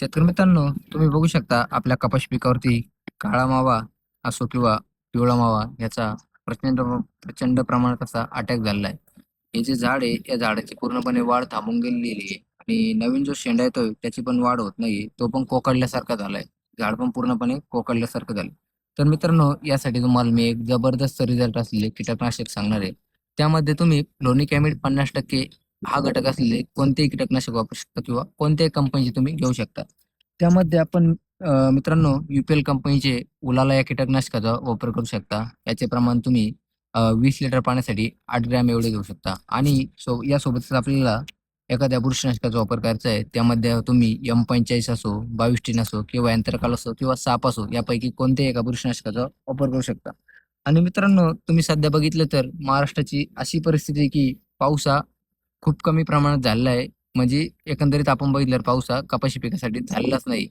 शेतकरी मित्रांनो तुम्ही बघू शकता आपल्या कपाशी पिकावरती काळा मावा असो किंवा पिवळा मावा याचा प्रचंड प्रचंड प्रमाणात असा अटॅक झालेला आहे. हे जे झाड आहे या झाडाची पूर्णपणे वाढ थांबून गेलेली आहे. आणि नवीन जो शेंडा येतोय त्याची पण वाढ होत नाही तो पण कोकडल्यासारखा झालाय. झाड पण पूर्णपणे कोकडल्यासारखं झालं तर मित्रांनो यासाठी तुम्हाला मी एक जबरदस्त रिझल्ट असलेले कीटकनाशक सांगणार आहे. त्यामध्ये तुम्ही लोणी कॅमिड पन्नास टक्के हा घटक असलेले कोणतेही कीटकनाशक वापरू शकता किंवा कोणत्याही कंपनीचे तुम्ही घेऊ शकता. त्यामध्ये आपण मित्रांनो युपीएल कंपनीचे उलाला या कीटकनाशकाचा वापर करू शकता. याचे प्रमाण तुम्ही वीस लिटर पाण्यासाठी आठ ग्रॅम एवढे घेऊ शकता. आणि सो यासोबतच आपल्याला एखाद्या बुरशीनाशकाचा वापर करायचा आहे त्यामध्ये तुम्ही एम पंचेचाळीस असो बावीस टीन असो किंवा यंत्रकाल असो किंवा साप असो यापैकी कोणत्याही एका बुरशीनाशकाचा वापर करू शकता. आणि मित्रांनो तुम्ही सध्या बघितलं तर महाराष्ट्राची अशी परिस्थिती की पाऊस हा खूप कमी प्रमाणात झालेला आहे म्हणजे एकंदरीत आपण बघितलं पाऊस हा कपाशी पिकासाठी झालेलाच नाही.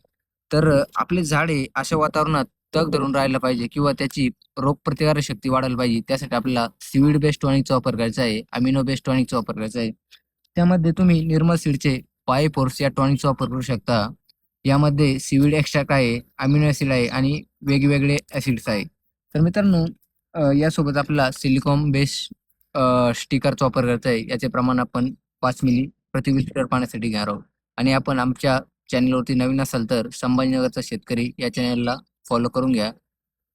तर आपले झाडे अशा वातावरणात तग धरून राहायला पाहिजे किंवा त्याची रोगप्रतिकारक शक्ती वाढायला पाहिजे. त्यासाठी आपल्याला सिविड बेस्ड टॉनिकचा वापर करायचा आहे अमिनो बेस्ड टॉनिकचा वापर करायचा आहे. त्यामध्ये तुम्ही निर्मल सीडचे पाय फोर्स या टॉनिकचा वापर करू शकता. यामध्ये सीविड एक्स्ट्रॅक्ट आहे अमिनो ऍसिड आहे आणि वेगवेगळे ऍसिड्स आहे. तर मित्रांनो यासोबत आपला सिलिकॉन बेस्ड स्टिकरचा वापर करायचा आहे याचे प्रमाण आपण पाच मिली प्रति लिटर पाण्यासाठी घेणार आहोत. आणि आपण आमच्या चॅनलवरती नवीन असाल तर संभाजीनगरचा शेतकरी या चॅनलला फॉलो करून घ्या.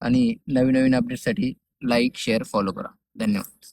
आणि नवीन नवीन अपडेटसाठी लाईक शेअर फॉलो करा. धन्यवाद.